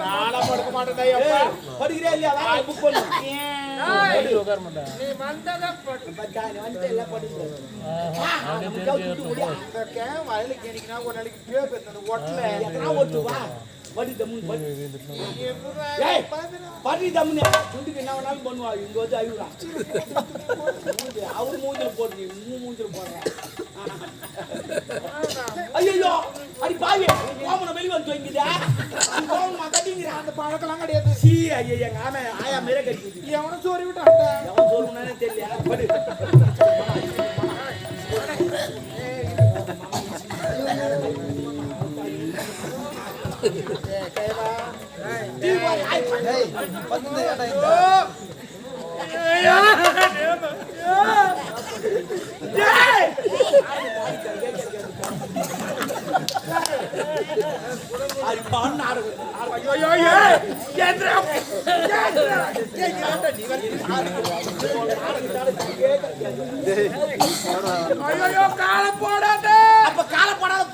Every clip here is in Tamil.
நானா இல்லையா வேலை புக் பண்ணு பண்ணுவா இங்க வந்து அழுகுறான் போட்டு மூஞ்சல் மூஞ்சில ஐயோ அடி பாவி கோமனை வெளிய வந்து வைங்குதா கோமனை கட்டிங்கிறான் அந்த பழக்கெல்லாம் கிடையாது சீ ஐயா எங்க ஆமை ஆயா மேல கட்டிக்குது எவனும் சோறு விட்டான் எவன் சொல்லுனானே தெரியல படி நாடகம் ஐயோ ஏய் போடாத அப்ப கால போடாத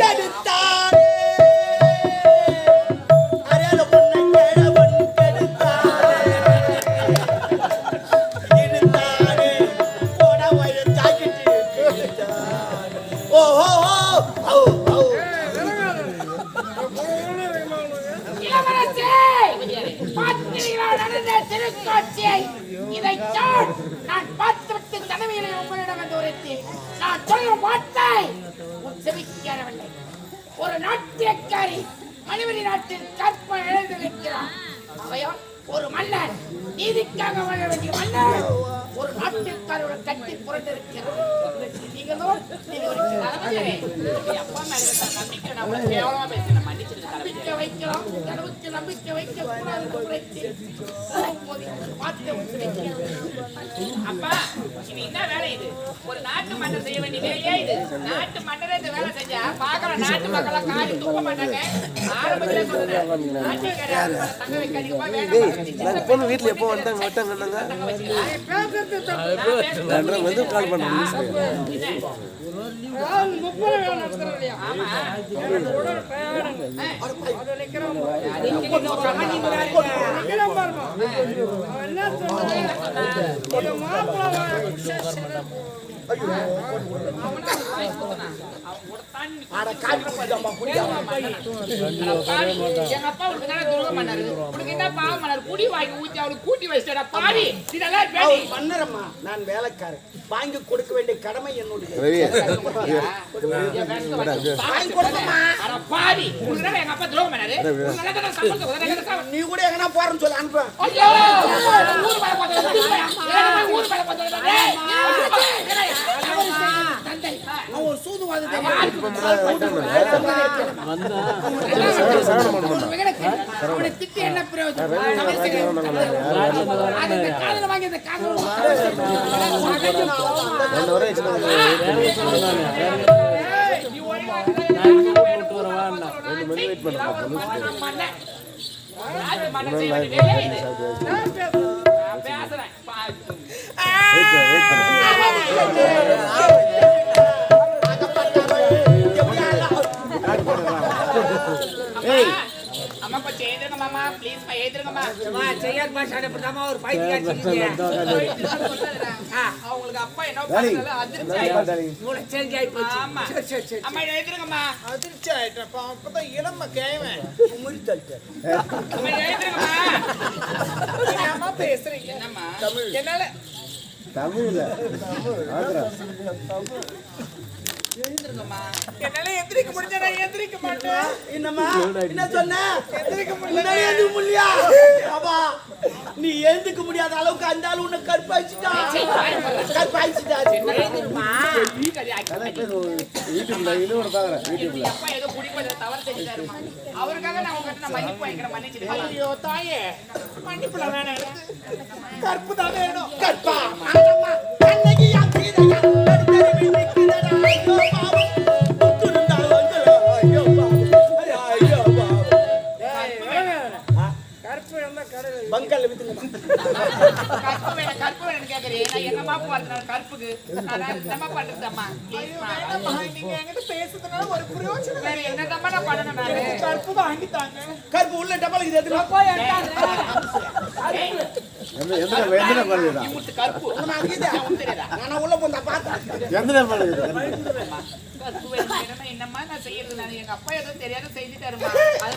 கெடுத்தானே. கட்டி புரண்டிருக்கிறார் இதற்கு நீங்களோ நீதி அப்பா மேல நம்பிக்கை. உங்களை கேவலமா பேசினேன் வைக்கலாம். கடவுளுக்கு நம்பிக்கை வைக்க கூடாது. இப்போது பார்த்து. அப்பா இது என்ன வேலை இது? ஒரு நாட்டு மன்னர் செய்ய வேண்டிய வேலையே இது? நாட்டு மன்னரே இந்த வேலை செஞ்சா பாக்குற நாட்டு மக்களா காரி துப்ப மாட்டாங்க. ஆரம்பத்திலே சொல்றேன் நாட்டுக்காரி ஆரம்பத்துல தங்க வைக்காதீங்கப்பா வேண்டாம் பொண்ணு வீட்டுல எப்போ வந்தாங்க வட்டாங்கன்னாங்க ரெண்டரை வந்து கால் பண்றேன் அட, உனக்கு என்ன குடி வாங்கி ஊத்தி அவளுக்கு கூட்டி வச்சிட்டா பாரி. இதெல்லாம் மன்னரம்மா நான் வேலைக்காரன் வாங்கி கொடுக்க வேண்டிய கடமை என்னுடைய கொடுக்கம்மா நீ கூட எங்கனா போறேன்னு சொல்லி அனுப்ப ஒரு சூதுவாதி அவனை திட்டி என்ன பிரயோஜனம்? வாங்கி அந்த காதுல பண்ண அம்மா கொஞ்சம் ஏதுருங்க மாமா ப்ளீஸ் ஏதுருங்கம்மா செய்யாத பாஷா இப்படிதாம்மா ஒரு பைத்தியம் அவங்களுக்கு அப்பா என்ன டாடி. பண்ணாலும் அதிர்ச்சி ஆயிடுச்சு. மூளை சேஞ்ச் ஆகி போச்சு. ஆமா. சரி சரி அம்மா இதை ஏத்துருங்கம்மா அதிர்ச்சி ஆயிட்டப்பா அப்பதான் இளம கேவன். என்னம்மா பேசுறீங்க. என்னம்மா? என்னால தமிழ்ல. எழுந்திருங்கம்மா என்னால எந்திரிக்க முடிஞ்சா நான் எந்திரிக்க மாட்டேன். என்னம்மா? என்ன சொன்ன? எந்திரிக்க முடியல எழுந்துக்க முடியா அப்பா நீ எழுந்துக்க முடியாத அளவுக்கு அந்த ஆளு உன்னை கற்பாய்ச்சிட்டா கற்பாய்ச்சிட்டா என்னுடைய யூடியூப்ல அப்பா ஏதோ தவறு செஞ்சுட்டாருமா. அவருக்காக நான் உங்ககிட்ட நான் மன்னிப்பு வாங்கிக்கிறேன் ஐயோ தாயே மன்னிப்புல வேணாம் எனக்கு. கற்பு தான் வேணும். கற்பா. கற்புக்கு பண்றதம்மா நீங்க என்கிட்ட பேசுறதுனால ஒரு பிரயோஜனம் வேற நான் பண்ணணும் நானு கருப்பு உள்ள டபாலுக்கு எடுத்துட்டு உள்ள போந்தா பார்த்தேன் எந்த என்னம்மா நான் செய்யறது நான் எங்க அப்பா ஏதோ தெரியாத செஞ்சுட்டாருமா அதை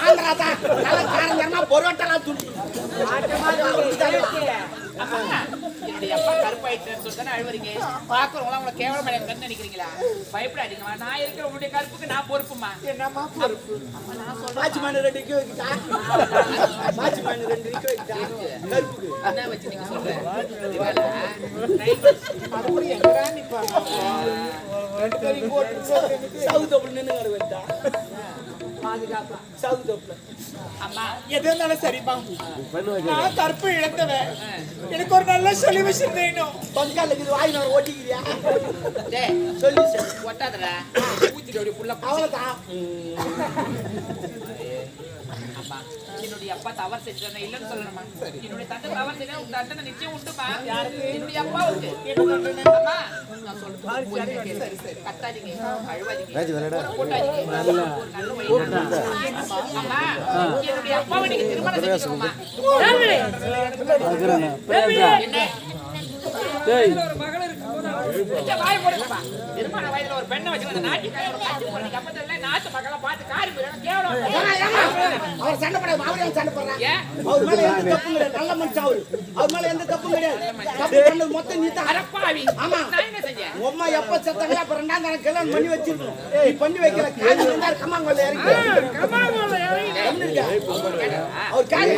ஆந்திரா தான் நல்ல காரஞ்சரமா பொருவட்டெல்லாம் துண்டு அம்மா, என்னுடைய அப்பா அழுவுறீங்க. பாக்குறவங்களாம் உங்களை கேவலமா எனக்கு நினைக்கிறீங்களா பயப்படாதீங்கம்மா. நான் இருக்கிற உங்களுடைய கருப்புக்கு நான் பொறுப்புமா என்னம்மா பொறுப்பு? மாச்சி மாடு ரெண்டு விக்க வைக்கிட்டா? மாச்சி ரெண்டு விக்க வைக்கிட்டா? கருப்புக்கு. என்ன வச்சு நீங்க சொல்றேன் அப்படி எங்கடா நிப்பாங்க ரெண்டு பேரும் போட்டு போட்டு சவுத் அப்படி கடை வைத்தா பாதுகாப்பா? சவுத் அப்படி அம்மா எது இருந்தாலும் வைக்க நான் கற்பு இழந்தவன். எனக்கு ஒரு நல்ல சொல்யூஷன் வேணும். பங்கால இருக்குது வாய் நான் ஓட்டிக்கிறியா? டேய் சொல்லி சொல்லு. ஒட்டாதடா ஊத்திட்டு அப்படி புள்ள அவ்வளவுதான். என்னுடைய அப்பா தவறு செஞ்சாங்க. இல்லைன்னு சொல்லணுமா? என்னுடைய தந்தை தவறு செஞ்சா உங்க தண்டனை நிச்சயம் உண்டுமா என்னுடைய அப்பாவுக்கு. அம்மா நான் சொல்றேன். கத்தாதீங்க. அழுவாதீங்க. என்னுடைய அப்பாவை நீங்க திருமணம் செஞ்சுக்கோமா என்ன. திருமண வயதுல ஒரு பெண்ணை வச்சு அந்த நாட்டு மக்களை பார்த்து காரி. அவர் சண்டை போடாது அவரே சண்டை ஏன்? அவர் மேல எந்த தப்பும் கிடையாது. நல்ல மனுஷன் அவரு. அவர் மேல எந்த தப்பும் கிடையாது. தப்பு பண்ணது மொத்தம் நீ தான். ஆமா. அம்மா எப்ப செத்தாங்களோ அப்ப ரெண்டாம் தரம் கல்யாணம் பண்ணி வச்சிருக்கணும். நீ பண்ணி வைக்கல காஞ்சி இருந்தாரு கம்மாங்கோல இறங்கி. அவர் காஞ்சி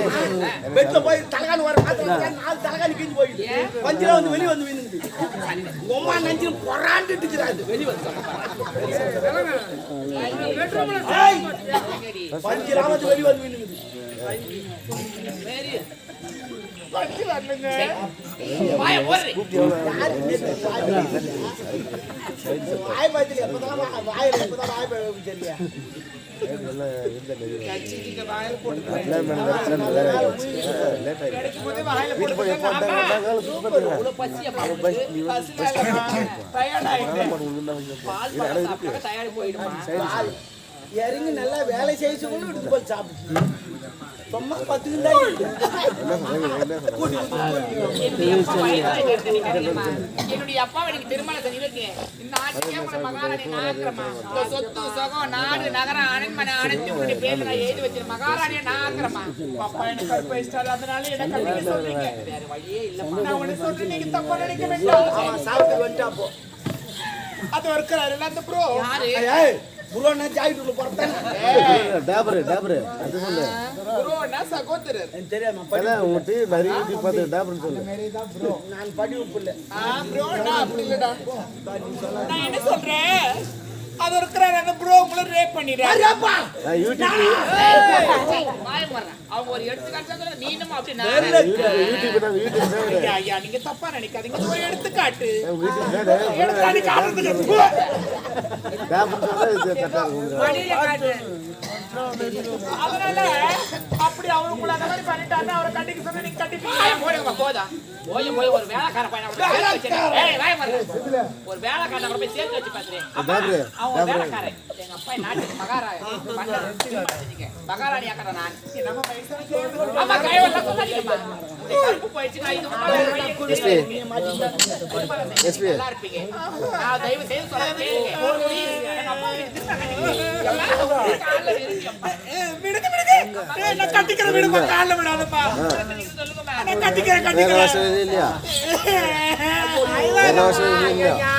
பெட்ல போய் தலகாணி வர மாத்திரம் நாலு தலகாணி கிழிஞ்சு போயிடுது. பஞ்சில வந்து வெளிய வந்து விழுந்து உங்க அம்மா நஞ்சு பொறாண்டுட்டு இருக்கிறாரு வெளிய வந்து ஏய், பஞ்சிலாவது வெளிய வந்து விழுந்து பஞ்சு வரலங்க வாயை மூடுறி. வாய் பாய்ச்சல் எப்பதான் வா- வாயில எப்பதான் வாய் தயாரி போயிடுமா? இறங்கி நல்லா வேலை செய்ய சொல்லி விட்டு போய் சாப்பிட்டு சும்மா பத்துக்கு தான் என்ன சொல்றீங்க என்ன சொல்றீங்க என்னுடைய அப்பா நீங்க திருமணம் இந்த உங்களை மகாராணி நாக்குறமா இந்த சொத்து சுகம் நாடு நகரம் அரண்மனை அனைத்து உங்களுடைய பேர்ல நான் எழுதி வச்சிருக்கேன். மகாராணியை நாக்குறமா அப்பா எனக்கு கற்பை இஷ்டம் அதனால என்ன கண்டிக்க சொல்றீங்க? வேற வழியே நான் உனக்கு சொல்றேன். நீங்க தப்பா நினைக்க வேண்டாம். அவன் சாப்பிட்டு வந்துட்டா போ. அது இருக்கிறாரு அந்த ப்ரோ யாரு புரோனா டேபரு டேபரு அது சொல்லு ப்ரோனா சகோதரர் எனக்கு தெரியாம அதான் உங்கள்கிட்ட நிறைய யூடியூப் பார்த்து டேபர்னு சொல்லு நான் படிப்பு இல்லை ஆ அப்படி இல்லடா நான் என்ன சொல்றேன் அது இருக்கிறாரு அந்த ப்ரோ உங்களை ரேப் பண்ணிடுறாரு. நான் யூடியூப்ல வாய மாறேன் அவங்க ஒரு எடுத்துக்காட்டு சொல்றாங்க, நீ என்னமோ அப்படி நான் யூடியூப் யூடியூப் நான் யூடியூப் டேபரு ஐயா நீங்க தப்பா நினைக்காதீங்க. ஒரு எடுத்துக்காட்டு. காட்டுறதுக்கு அதனால அப்படி அவர் உங்களை அந்த மாதிரி பண்ணிட்டாருன்னா அவரை கண்டிக்க சொன்னா நீங்க கண்டிப்பீங்க வாயை போடுங்கம்மா, போதும். போய் போய் ஒரு வேலைக்கார பையனை. ஒரு வேலைக்காரனை கூட போய் சேர்த்து வச்சு டாக்டரு, அவன். வேலைக்காரன். எங்க அப்பா நாட்டுக்கு மகாராணி. மகாராணி ஆக்குறேன் நான். அம்மா, கைவெல்லாம் சொல்லாதீங்கம்மா. இந்த கருப்பு எஸ்பி எஸ்பி இல்லையா இல்லையா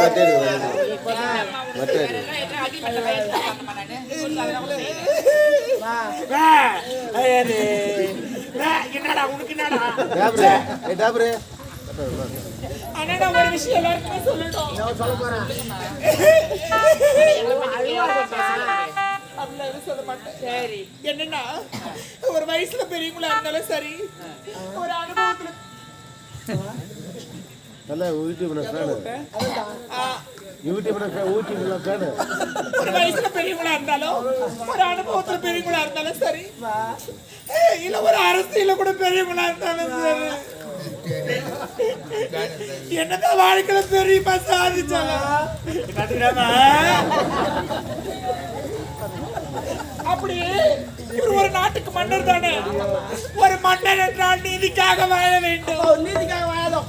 பட்டே இருக்கு என்னடா உனக்கு என்னடா ஒரு விஷயம் எல்லாருக்குமே சொல்லணும் அப்படிலாம் சொல்ல மாட்டேன் சரி என்னன்னா ஒரு வயசுல பெரியவங்களா இருந்தாலும் சரி ஒரு அனுபவத்துல நல்ல யூடியூப்ல ஃபேன் யூடியூப்ல யூடியூப்ல ஃபேன் ஒரு வயசுல பெரியவங்களா இருந்தாலும் ஒரு அனுபவத்துல பெரியவங்களா இருந்தாலும் சரி. இல்ல ஒரு அரசியல கூட பெரியவங்களா இருந்தாலும் சரி. என்னதான் வாழ்க்கையில பெரியமா சாதிச்சாலும் என்னதுடாமா? அப்படி இவர் ஒரு நாட்டுக்கு மன்னர் தானே. ஒரு மன்னர் என்றால் நீதிக்காக வாழ வேண்டும். நீதிக்காக வாழாதோம்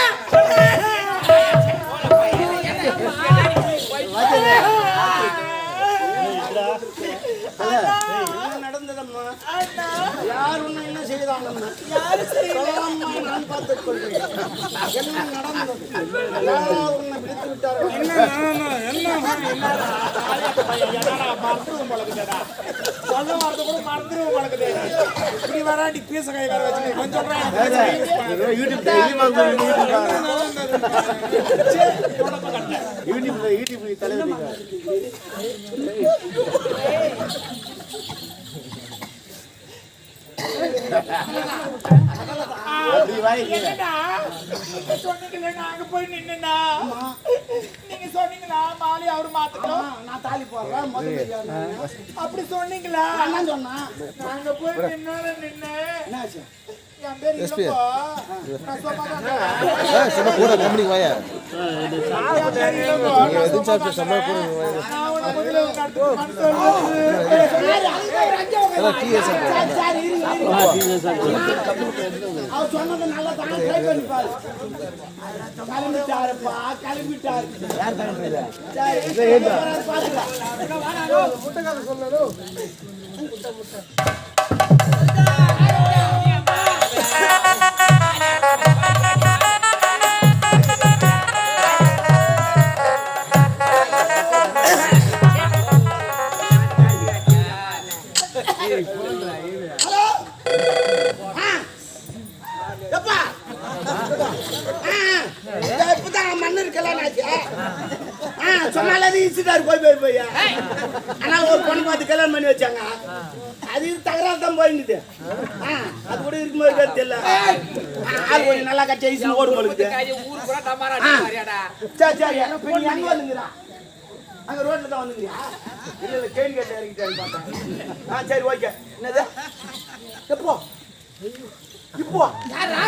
யார் உன்னை என்ன? சொல்லலாமா? நான் பார்த்துக் கொள்கிறேன். என்ன நடந்தது? யாராவது உன்னை பிடித்து விட்டார்களா? சொல்ல வார்த்தை கூட மறந்துருவோம் பழக்கத்தை இப்படி வராண்டி பேச கை வேற வச்சு கொஞ்சம் யூடியூப் டெய்லி வாங்க யூடியூப்ல யூடியூப்ல தலைவர் அப்படி வாங்கி என்னடா நீங்க சொன்னீங்களே நாங்க போய் நின்னுனா? நீங்க சொன்னீங்களா? மாலி அவரு மாத்தட்டும். நான் தாலி போடுறேன்? அப்படி சொன்னீங்களா? சொன்னா? நாங்க போய் நின்னால நின்னு. சொன்னதான் சும்மா கூட கம்பெனி வாயா? எதுவும் சாப்பிட்டு கூட உன்னை இப்பதான் மன்னர் கல்யாணம் ஆச்சு. ஆ. சொன்னாலே அது ஈசிட்டாரு போய் போய் போய் ஆனால் ஒரு பொண்ணு பார்த்து கல்யாணம் பண்ணி வச்சாங்க. அது தகராறு தான் போயிருந்தது அது கூட இருக்கும்போது இருக்காது தெரியல. ஆள் கொஞ்சம் நல்லா கட்டி ஐஸ் டமாரா அடிப்பாரியாடா. சரி சரி எங்க வந்துங்கிறா அங்க ரோட்ல தான் வந்துங்கிறியா இல்ல இல்ல கேள்வி கேட்டு இறங்கிட்டாரு பார்த்தேன். ஆ சரி ஓகே. என்னது? எப்போ? இப்போ? யாரா?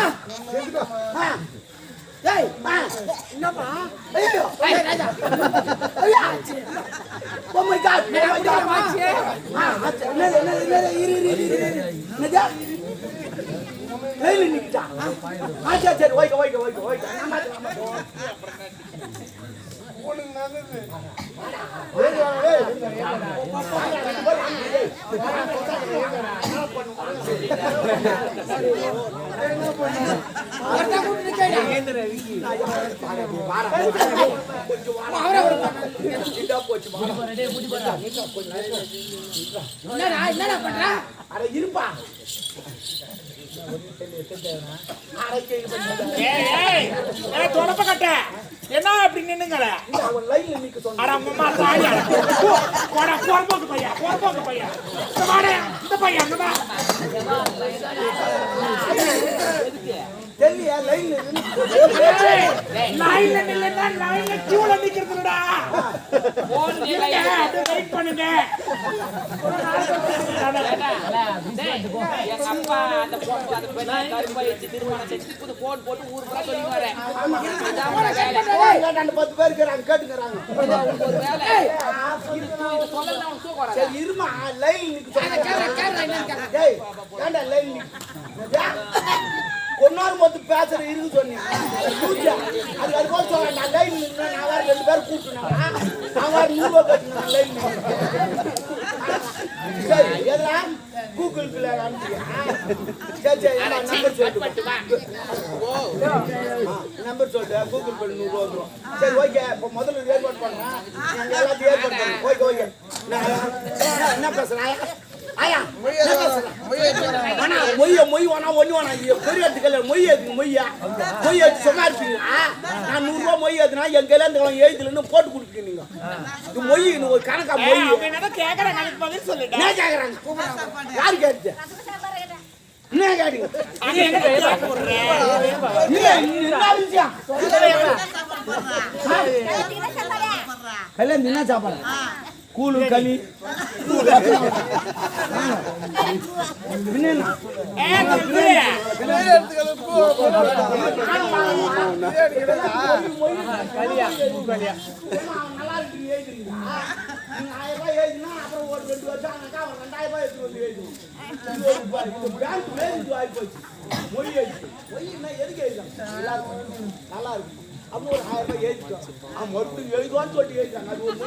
ஏய் ஆ என்னப்பா? ஐயோ ஏய் ராஜா. ஐயா. Oh my God oh my God ஆ ஆச்சு. என்னது என்னது என்னது இரு இரு இரு இரு. என்னது? கையில் நிக்கிட்டா? ஆ? சரி சரி ஓகே ஓகே ஓகே ஓகே நான் மாத்துறேன் என்னடா பண்ற அட இருப்பா தொடப்ப கட்ட என்ன அப்படி நின்னுங்கற அவன் லைன்ல நிக்க சொன்னா இந்த பையன் இந்த வா தெரியல லைன்ல லைன்ல நில்லுடா லைன்ல கியூல நிக்கிறதுடா. போன் நீ இருங்க, அப்படியே வெயிட் பண்ணுங்க. டேய், எங்க அப்பா அந்த பொண்ணு அந்த பெண்ணை கருப்பை வச்சு திருமணம் செஞ்சு புது போன் போட்டு ஊர் பூரா சொல்லி வரேன் அதான் உனக்கு வேலை. ரெண்டு பத்து பேர் இருக்கிறாங்க கேட்டுக்கிறாங்க. உனக்கு ஒரு வேலை. இது தூ- இது சொல்லலைன்னா உனக்கு தூக்கம் வராதா? சரி இருமா லைன் ஏன்டா லைன் கொன்னார் மொத்த பேசுற இருக்கு சொன்னீங்க. லூசா. அது போல நான் லைன் நான் வேற ரெண்டு பேர் கூப்பிட்டுனா நான் வேற நூறு ரூபாய் கட்டினா லைன் சரி எதுனா? கூகுள் பிள்ளை சரி சரி நம்பர் சொல்லிட்டு. நம்பர் சொல்லிட்டு கூகுள் பே நூறு ரூபா வந்துரும் சரி ஓகே இப்போ முதல்ல ஏற்பாடு பண்ணுறேன் நாங்கள் எல்லாத்தையும் ஏற்பாடு பண்ணுறோம் ஓகே நான் என்ன பேசுகிறேன் ஆனா மொய்ய மொய் வேணா ஒண்ணு வேணா பெரிய இடத்துக்கு மொய் ஏத்துங்க மொய்யா? மொய் ஏத்து சும்மா இருப்பீங்களா நான் நூறுரூவா மொய் ஏத்துனா என் கையில இருந்து போட்டு கொடுக்குறீங்க நீங்க. இது மொய் இது ஒரு கணக்கா மொய்? என்ன கேக்குறாங்க? யாரு கேட்டு என்ன கேட்டீங்க? விஷயம்? கல்யாணம் என்ன சாப்பாடு கூழு களி நல்லா இருக்கு அப்போ ஒரு ஆயிரம் ரூபாய் எழுதிட்டோம் அவன் மறுபடியும் எழுதுவான்னு சொல்லிட்டு எழுதுறாங்க அது ஒரு.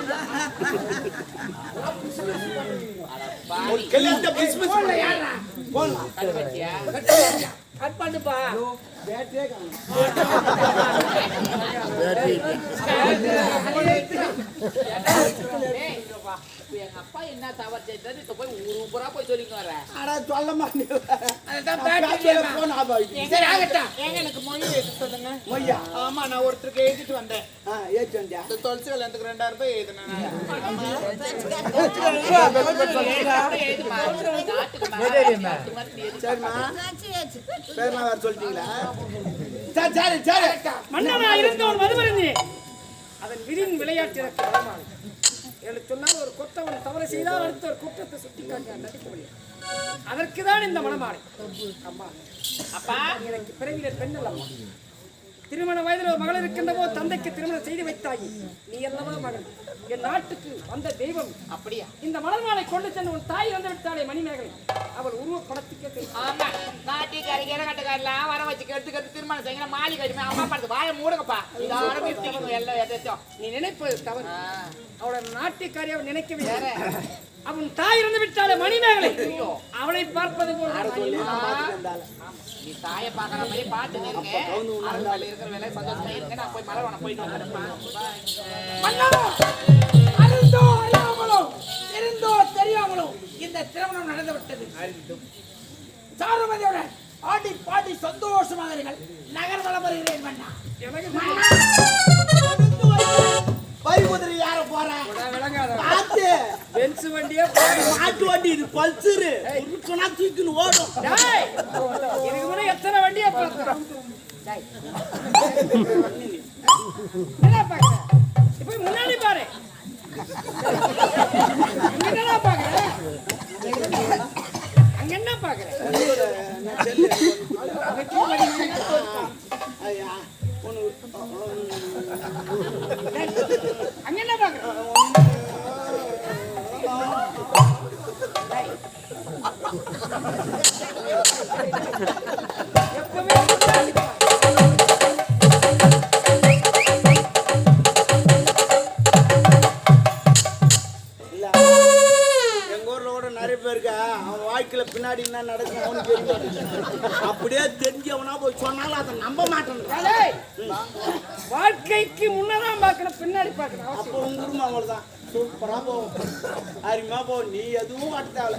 ஒரு கல்யாணத்தை போடலாம் கட் பண்ணுப்பா. காணும் எங்க அப்பா என்ன தவறு செய்தது இப்ப போய் ஊரு ஊரா போய் சொல்லிட்டு வரேன் அட சொல்ல மாட்டேன் சரி ஆகட்டும் ஏங்க எனக்கு மொழி எழுதி சொல்லுங்க மொய்யா ஆமா நான் ஒருத்தருக்கு எழுதிட்டு வந்தேன் வந்தியா இந்த துளசி கல்யாணத்துக்கு ரெண்டாயிரம் ரூபாய் எழுதினேன் எழுது. சரிம்மா சரிம்மா வேற சொல்லிட்டீங்களா சரி சரி சரி மன்னனா இருந்தவன் மதுமருந்தி அதன் விதியின் விளையாட்டு எனக்கு வரமாறு என்று சொன்னால் ஒரு கொத்தவன் தவறு செய்தால் அடுத்த ஒரு குற்றத்தை சுட்டிக்காட்டி நான் நடிக்க முடியும். அதற்குதான் இந்த மனமாலை அம்மா அப்பா எனக்கு பிறவிலே பெண் அல்லம்மா திருமண வயதில் ஒரு மகள் இருக்கின்ற போது தந்தைக்கு திருமணம் செய்து வைத்தாயி. நீ அல்லவா மகள் என் நாட்டுக்கு வந்த தெய்வம். அப்படியா? இந்த மலர் மாலை கொண்டு சென்று உன் தாய் வந்து விட்டாளே மணிமேகலை. அவள் உருவப்படத்துக்கே தெரியும் ஆமா. நாட்டிக்காரி கிரகட்டுக்காரெல்லாம் வர வச்சு கெடுத்து கெடுத்து திருமணம் செய்யணும். மாலி கடிமை அம்மா படுத்து வாழ மூடுங்கப்பா. நிறுத்திக்கணும் எல்லாம் நீ நினைப்பது தவறு. அவளோட நாட்டுக்காரி அவள் நினைக்கவே. அவன் தாய் இருந்து விட்டாலே மணிமேகலை. அவளை பார்ப்பது போல். நீ தாயை பாக்குற மாதிரி அரண்மனையில இருக்கிற வேலை சந்தோஷமா இருக்கு நான் போய் மலர் போயிட்டு அறியாமலோ தெரிந்தோ தெரியாமலோ இந்த திருமணம் நடந்து விட்டது சாருமதியுடன் ஆடி பாடி சந்தோஷமாக நகர் வளம் வருகிறேன் மன்னா. பரிமுதிரி யார போறேன் பார்த்து. பென்ஸ் வண்டியே மாட்டு வண்டி இது பல்சரு. சொன்னா தூக்கின்னு ஓடும். டேய், இதுக்கு முன்னாடி எத்தனை வண்டியை டேய். என்ன பாக்குற இப்ப முன்னாடி பாரு. என்னடா பாக்குற அங்க என்ன பாக்குற ஐயா ஒன்று அப்போ உங்க குடும்பம் அவ்வளவுதான். சூப்பரா போவோம் அருமையா நீ எதுவும் காட்ட தேவையில்ல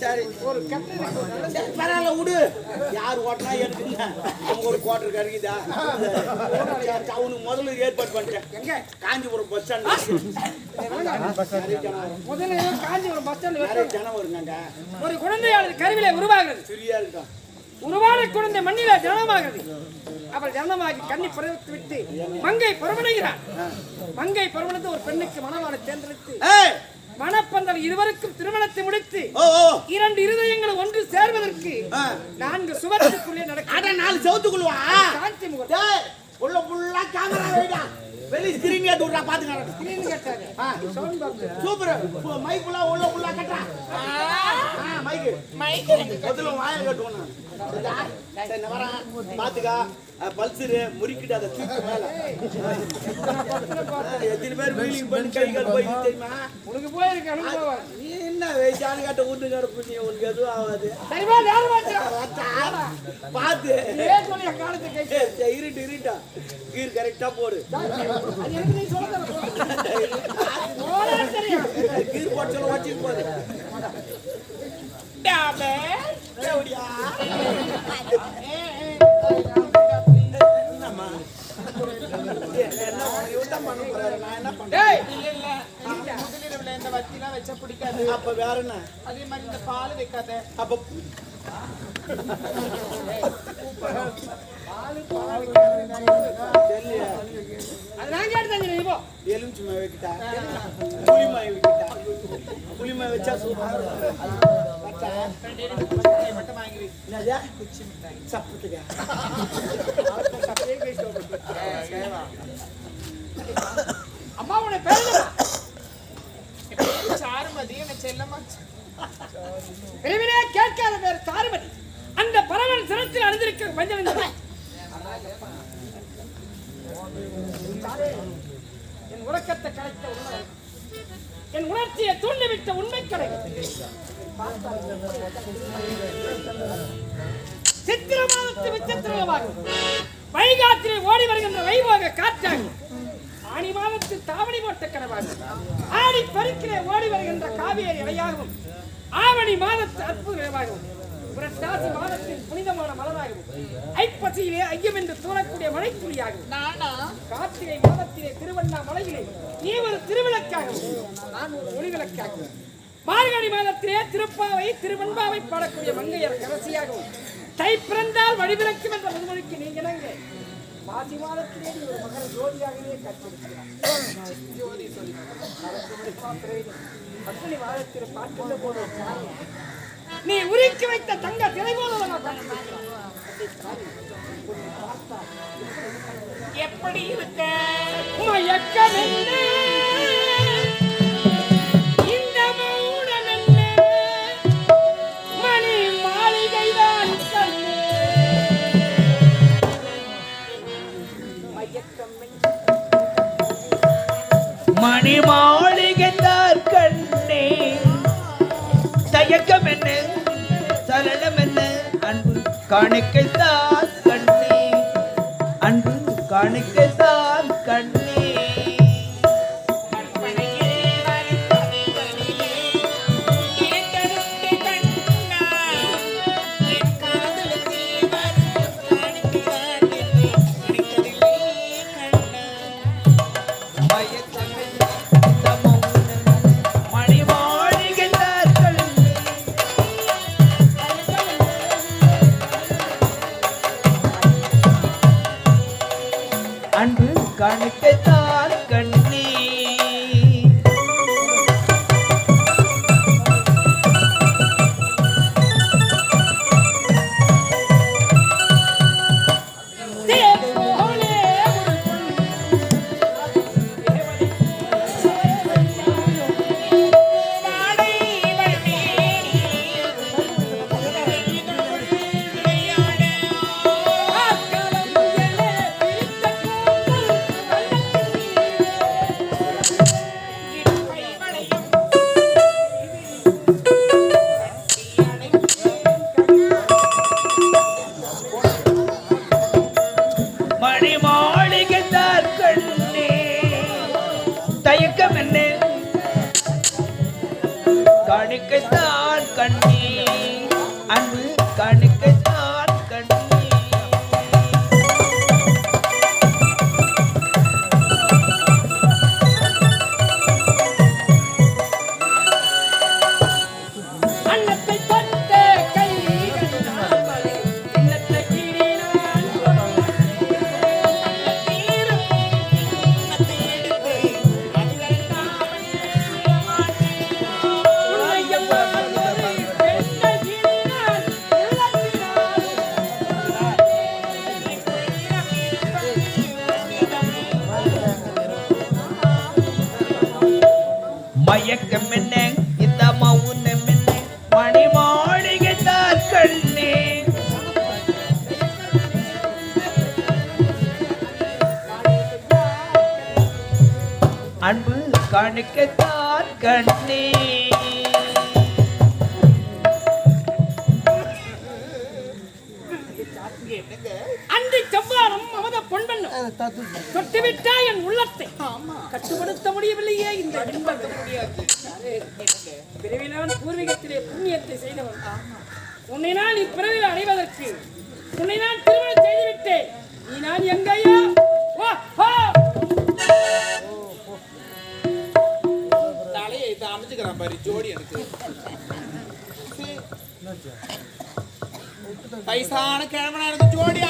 சரி ஒரு பரவாயில்ல விடு. யார் ஓட்டினா எனக்கு நமக்கு ஒரு குவார்டர் கிடைக்குதா சரி, அவனுக்கு முதல்ல ஏற்பாடு பண்ணிட்டேன். எங்க? காஞ்சிபுரம் பஸ் ஸ்டாண்ட் முதல்ல காஞ்சிபுரம் பஸ் ஸ்டாண்ட் நிறைய ஜனம் வருங்க ஒரு குழந்தையானது கருவிலே உருவாகிறது. ஃப்ரீயா இருக்கான் உருவான குழந்தை மண்ணில ஜனமாகிறது அவள் ஜனமாகி கண்ணி பிறவித்து விட்டு மங்கை பருவனைகிறார் மங்கை பருவனத்து ஒரு பெண்ணுக்கு மனவாளை தேர்ந்தெடுத்து மணப்பந்தல் இருவருக்கும் திருமணத்தை முடித்து இரண்டு இருதயங்கள் ஒன்று சேர்வதற்கு. நான்கு சுவரத்துக்குள்ளே நடக்கும் அட நாலு செவத்துக்குள்ளுவா? முகூர்த்தம். டேய் உள்ள ஃபுல்லா கேமரா வைடா. வெளிய ஸ்கிரீன் ஏத்து விட்றா பாத்துக்கறேன் ஸ்கிரீன் கேட்டாரு சவுண்ட் பாக்ஸ் சூப்பர். மைக் ஃபுல்லா உள்ள ஃபுல்லா கட்டா ஆ மைக் மைக் முதல்ல வாயை கட்டுவோம் சரி வரேன் பாத்துக்கா பல்சரு முறிக்கிட்டு அதை தூக்கி மேல. எத்தனை பேர் வீலிங் பண்ணி கை கால் போய் தெரியுமா? உனக்கு போயிருக்கு அனுபவம் நீ என்ன வயசான கட்ட ஊட்டு கிடப்பு நீ உனக்கு எதுவும் ஆகாது. பார்த்து இருட்டு இருட்டா. கீர் கரெக்டா போடு. கீர் போட்டு சொல்ல வச்சுட்டு போடு. என்ன நான் என்ன இல்ல வத்திலாம் அப்ப வேற என்ன அதே மாதிரி இந்த பால் வைக்காத அப்ப தெரியலையே. அது வைக்கிட்டா புளிமாய் வைக்கிட்டா புளிமாய் வச்சா சூப்பரா மட்டும் வாங்கி என்னது சப்புத்துக்கா அம்மா உன்னை பேருங்க சாருமதி என்ன செல்லம்மா விரைவிலே கேட்காத பேர் சாருமதி அந்த பரவன் சிரத்தில் அணிந்திருக்க மஞ்சள் என் உறக்கத்தை கலைத்த உண்மை என் உணர்ச்சியை தூண்டிவிட்ட உண்மை கலை சித்திர மாதத்து விசித்திரமாகும் வைகாத்திலே ஓடி வருகின்ற வைபோக காற்றாகும் ஆணி மாதத்தில் தாவணி போட்ட கனவாகும் ஆடி பெருக்கிலே ஓடி வருகின்ற காவேரி அலையாகவும் ஆவணி மாதத்து அற்புத நிலவாகவும் புரட்டாசி மாதத்தில் புனிதமான மலராகவும் ஐப்பசியிலே ஐயம் என்று தூரக்கூடிய மழைத்துளியாகவும் நானா கார்த்திகை மாதத்திலே திருவண்ணாமலையிலே நீ ஒரு திருவிளக்காகவும் நான் ஒரு ஒளிவிளக்காகவும் மார்கழி மாதத்திலே திருப்பாவை திருவன்பாவை பாடக்கூடிய மங்கையர் கரசியாகவும் தை பிறந்தால் வழிவிளக்கும் என்ற முதுமொழிக்கு நீங்க மாசி மாதத்திலே ஒரு மகர ஜோதியாகவே கற்றிருக்கிறார். நீ உருக்கி வைத்த தங்க திரை போல. எப்படி இருக்க? மணி மாளிகைந்தார் கண்ணே. தயக்கம் என்ன? சலனம் என்ன? அன்பு காணிக்கைத்தான் கண்ணே. அன்பு காணிக்கைத்தான் கண்ணே அன்பு கணிக்கத்தான் கண்ணே. அந்தி செவ்வாரம் மமத பொன்பெண்ணும் தொட்டுவிட்டா என் உள்ளத்தை. கட்டுப்படுத்த முடியவில்லையே இந்த இன்பத்தை பிறவினவன் பூர்வீகத்திலே புண்ணியத்தை செய்தவன். உன்னை நான் இப்பிறவில் அடைவதற்கு. உன்னை நான் திருமணம் செய்துவிட்டேன். நீ நான் எங்கையா ஓ, ஓ. அமைச்சுக்கிறான் பாரு ஜோடி எனக்கு. வயசான கிழமனா எனக்கு ஜோடி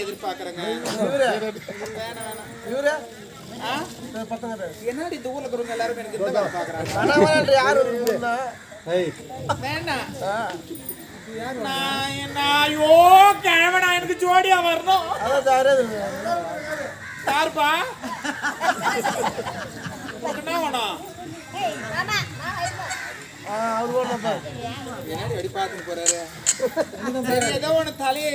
எதிர்பார்க்கறேங்க. ஆ? என்னடி இந்த ஊர்ல இருக்கிறவங்க எல்லாரும் எனக்கு வேண்டாம் ஐயோ கிழவனா எனக்கு ஜோடியா வரணும். யாருப்பா? உனக்கு என்ன வேணும் என்னடி வெடி பார்த்துட்டு போறாரு? ஏதோ ஒண்ணு தலையை.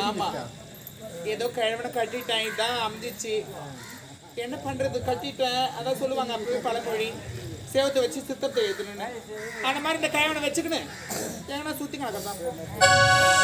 ஆமா. ஏதோ கிழவனை கட்டிட்டேன் இதான் அமைஞ்சிச்சு என்ன பண்றது கட்டிட்டேன். அதான் சொல்லுவாங்க அப்பவே பழமொழி. சேவத்தை வச்சு சித்தத்தை எழுதணும்னு அந்த மாதிரி இந்த கிழவனை வச்சுக்கின்னு சுற்றி சுத்தி கிடக்கதான்